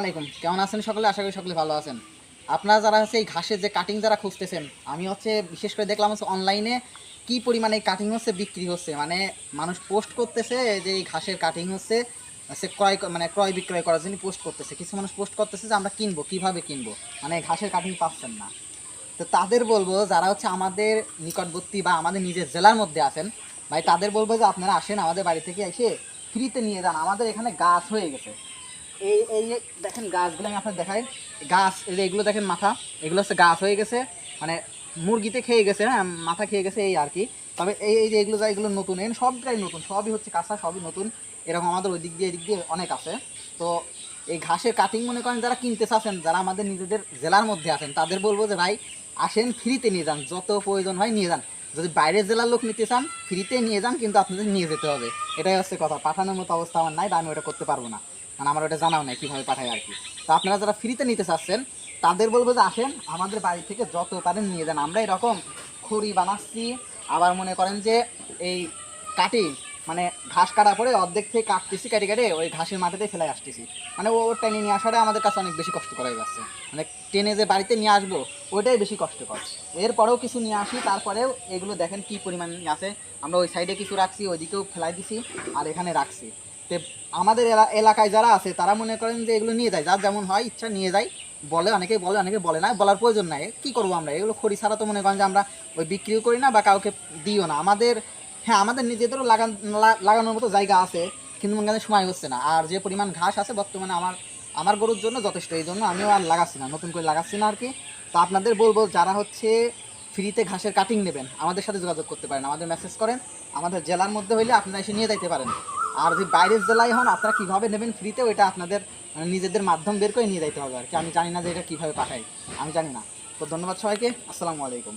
আলাইকুম। কেমন আছেন সকলে? আশা করি সকলে ভালো আছেন। আপনারা যারা হচ্ছে এই ঘাসের যে কাটিং যারা খুঁজতেছেন, আমি হচ্ছে বিশেষ করে দেখলাম হচ্ছে অনলাইনে কি পরিমাণে কাটিং হচ্ছে, বিক্রি হচ্ছে। মানে মানুষ পোস্ট করতেছে যে এই ঘাসের কাটিং হচ্ছে হচ্ছে ক্রয় মানে ক্রয় বিক্রয় করার জন্য পোস্ট করতেছে। কিছু মানুষ পোস্ট করতেছে যে আমরা কিনবো, কীভাবে কিনবো? মানে ঘাসের কাটিং পাচ্ছেন না। তো তাদের বলব, যারা হচ্ছে আমাদের নিকটবর্তী বা আমাদের নিজের জেলার মধ্যে আছেন, ভাই, তাদের বলব যে আপনারা আসেন আমাদের বাড়ি থেকে এসে ফ্রিতে নিয়ে যান। আমাদের এখানে গাছ হয়ে গেছে। এই এই দেখেন গাছগুলো আমি আপনার দেখাই। গাছ, এই যে এগুলো দেখেন মাথা, এগুলো হচ্ছে গাছ হয়ে গেছে। মানে মুরগিতে খেয়ে গেছে হ্যাঁ মাথা খেয়ে গেছে এই আর কি। তবে এই এই যে এগুলো যা এগুলো নতুন, এই সবটাই নতুন, সবই হচ্ছে কাঁচা, সবই নতুন। এরকম আমাদের ওই দিক দিয়ে, এদিক দিয়ে অনেক আছে। তো এই ঘাসের কাটিং মনে করেন যারা কিনতে চাচ্ছেন, যারা আমাদের নিজেদের জেলার মধ্যে আছেন, তাদের বলব যে, ভাই, আসেন ফ্রিতে নিয়ে যান। যত প্রয়োজন হয় নিয়ে যান। যদি বাইরের জেলার লোক নিতে চান, ফ্রিতে নিয়ে যান, কিন্তু আপনাদের নিয়ে যেতে হবে। এটাই হচ্ছে কথা। পাঠানোর মতো অবস্থা আমার নাই, বা আমি ওটা করতে পারব না। মানে আমার ওটা জানাও নাই কীভাবে পাঠায় আর কি। তো আপনারা যারা ফ্রিতে নিতে চাচ্ছেন, তাদের বলব যে আসেন, আমাদের বাড়ি থেকে যত পারেন নিয়ে যান। আমরা এরকম খড়ি বানাচ্ছি, আবার মনে করেন যে এই কাটি মানে ঘাস কাটা পরে অর্ধেক থেকে কাটতেছি, কেটে কেটে ওই ঘাসের মাটিতে ফেলে আসতেছি। মানে ও টেনে নিয়ে আসাটা আমাদের কাছে অনেক বেশি কষ্ট করা যাচ্ছে। মানে টেনে যে বাড়িতে নিয়ে আসব, ওইটাই বেশি কষ্টকর। এরপরেও কিছু নিয়ে আসি, তারপরেও এগুলো দেখেন কি পরিমাণ আছে। আমরা ওই সাইডে কিছু রাখছি, ওইদিকেও ফেলাই দিছি, আর এখানে রাখছি। তো আমাদের এলা- এলাকায় যারা আছে, তারা মনে করেন যে এগুলো নিয়ে যায়। যার যেমন হয় ইচ্ছা নিয়ে যায়। বলে অনেকে বলে অনেকে বলে না, বলার প্রয়োজন নাই। কি করব আমরা? এগুলো খড়ি ছাড়া তো মনে করেন যে আমরা ওই বিক্রিও করি না বা কাউকে দিও না। আমাদের হ্যাঁ আমাদের নিজেদেরও লাগান লাগানোর মতো জায়গা আছে, কিন্তু মনে করেন সময় হচ্ছে না। আর যে পরিমাণ ঘাস আছে, বর্তমানে আমার আমার গরুর জন্য যথেষ্ট। এই জন্য আমিও আর লাগাচ্ছি না, নতুন করে লাগাচ্ছি না আর কি। তো আপনাদের বলব, যারা হচ্ছে ফ্রিতে ঘাসের কাটিং নেবেন, আমাদের সাথে যোগাযোগ করতে পারেন। আমাদের মেসেজ করেন, আমাদের জেলার মধ্যে হইলে আপনারা এসে নিয়ে যাইতে পারেন। আর যদি বাইরের জেলায় হন, আপনারা কীভাবে নেবেন ফ্রিতে ওইটা আপনাদের মানে নিজেদের মাধ্যম বের করে নিয়ে যাইতে হবে আর কি। আমি জানি না যে এটা কীভাবে পাঠাই। আমি জানি না। তো ধন্যবাদ সবাইকে। আসসালামু আলাইকুম।